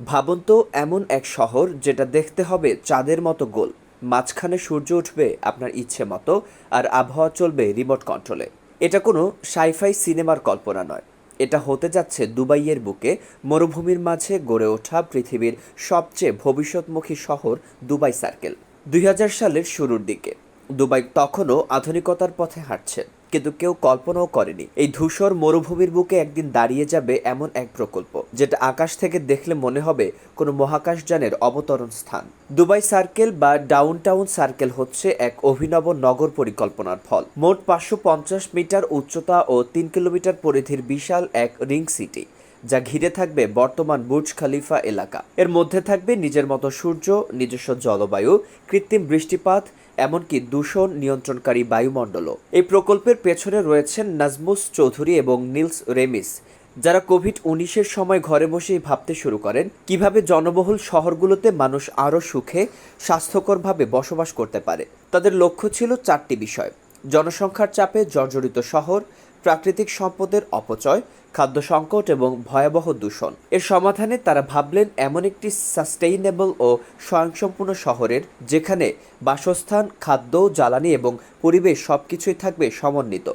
ভাবুন তো এমন এক শহর যেটা দেখতে হবে চাঁদের মতো গোল। মাঝখানে সূর্য উঠবে আপনার ইচ্ছে মতো আর আবহাওয়া চলবে রিমোট কন্ট্রোলে এটা কোনো সাইফাই সিনেমার কল্পনা নয়। এটা হতে যাচ্ছে দুবাইয়ের বুকে, মরুভূমির মাঝে গড়ে ওঠা পৃথিবীর সবচেয়ে ভবিষ্যৎমুখী শহর দুবাই সার্কেল দুই হাজার সালের শুরুর দিকে। দুবাই তখনও আধুনিকতার পথে হাঁটছে। কিন্তু কেউ কল্পনাও করেনি। এই ধূসর মরুভূমির বুকে একদিন দাঁড়িয়ে যাবে এমন এক প্রকল্প, যেটা আকাশ থেকে দেখলে মনে হবে কোনো মহাকাশযানের অবতরণ স্থান। দুবাই সার্কেল বা ডাউন টাউন সার্কেল হচ্ছে এক অভিনব নগর পরিকল্পনার ফল। মোট পাঁচশো পঞ্চাশ মিটার উচ্চতা ও তিন কিলোমিটার পরিধির বিশাল এক রিং সিটি। যা ঘিরে থাকবে বর্তমান বুর্জ খালিফা এলাকা। এর মধ্যে থাকবে নিজের মতো সূর্য, নিজস্ব জলবায়ু, কৃত্রিম বৃষ্টিপাত, এমনকি দূষণ নিয়ন্ত্রণকারী বায়ুমণ্ডলও। এই প্রকল্পের পেছনে রয়েছেন নাজমুস চৌধুরী এবং নিলস রেমিস, যারা কোভিড উনিশের সময় ঘরে বসেই ভাবতে শুরু করেন, কীভাবে জনবহুল শহরগুলোতে মানুষ আরও সুখে, স্বাস্থ্যকরভাবে বসবাস করতে পারে। তাদের লক্ষ্য ছিল চারটি বিষয়। জনসংখ্যার চাপে জর্জরিত শহর প্রাকৃতিক সম্পদের অপচয়, খাদ্য সংকট এবং ভয়াবহ দূষণ। এর সমাধানে তারা ভাবলেন এমন একটি সাস্টেইনেবল ও স্বয়ংসম্পূর্ণ শহরের, যেখানে বাসস্থান, খাদ্য, জ্বালানি এবং পরিবেশ সবকিছুই থাকবে সমন্বিত।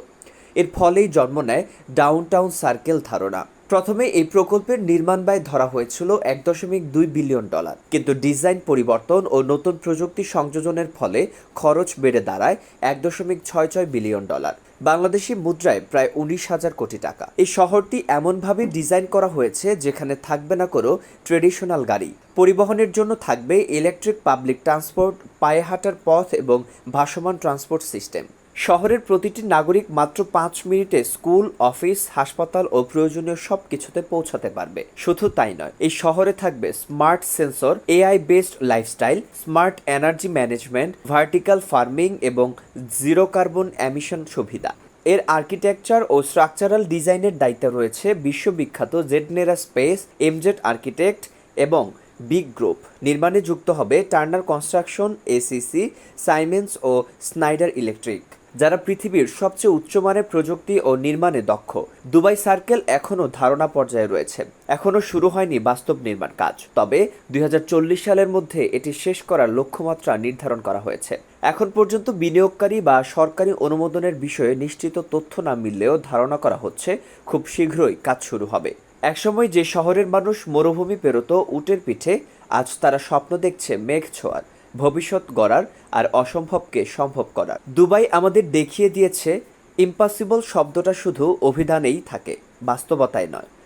এর ফলেই জন্ম নেয় ডাউনটাউন সার্কেল ধারণা। প্রথমে এই প্রকল্পের নির্মাণ ব্যয় ধরা হয়েছিল এক দশমিক দুই বিলিয়ন ডলার। কিন্তু ডিজাইন পরিবর্তন ও নতুন প্রযুক্তি সংযোজনের ফলে খরচ বেড়ে দাঁড়ায় এক দশমিক ছয় ছয় বিলিয়ন ডলার। বাংলাদেশি মুদ্রায় প্রায় উনিশ হাজার কোটি টাকা। এই শহরটি এমনভাবে ডিজাইন করা হয়েছে যেখানে থাকবে না কোনো ট্রেডিশনাল গাড়ি। পরিবহনের জন্য থাকবে ইলেকট্রিক পাবলিক ট্রান্সপোর্ট, পায়ে হাঁটার পথ এবং ভাসমান ট্রান্সপোর্ট সিস্টেম। শহরের প্রতিটি নাগরিক মাত্র পাঁচ মিনিটে স্কুল, অফিস, হাসপাতাল ও প্রয়োজনীয় সব কিছুতে পৌঁছাতে পারবে। শুধু তাই নয়, এই শহরে থাকবে smart sensor AI based lifestyle, smart energy management, vertical farming এবং জিরো কার্বন এমিশন সুবিধা। এর আর্কিটেকচার ও স্ট্রাকচারাল ডিজাইনের দায়িত্ব রয়েছে বিশ্ববিখ্যাত জেডনেরা স্পেস, এমজেড আর্কিটেক্ট এবং বিগ গ্রুপ। নির্মাণে যুক্ত হবে টার্নার কনস্ট্রাকশন, এসিসি, সাইমেন্স ও স্নাইডার ইলেকট্রিক। যারা পৃথিবীর সবচেয়ে উচ্চমানের প্রযুক্তি ও নির্মাণে দক্ষ। দুবাই সার্কেল এখনও ধারণা পর্যায়ে রয়েছে। এখনও শুরু হয়নি বাস্তব নির্মাণ কাজ। তবে দুই হাজার চল্লিশ সালের মধ্যে এটি শেষ করার লক্ষ্যমাত্রা নির্ধারণ করা হয়েছে। এখন পর্যন্ত বিনিয়োগকারী বা সরকারি অনুমোদনের বিষয়ে নিশ্চিত তথ্য না মিললেও ধারণা করা হচ্ছে খুব শীঘ্রই কাজ শুরু হবে। একসময় যে শহরের মানুষ মরুভূমি পেরোতো উটের পিঠে, আজ তারা স্বপ্ন দেখছে মেঘ ছোঁয়ার। ভবিষ্যৎ গড়ার আর অসম্ভবকে সম্ভব করার। দুবাই আমাদের দেখিয়ে দিয়েছে, ইম্পসিবল শব্দটা শুধু অভিধানেই থাকে, বাস্তবতায় নয়।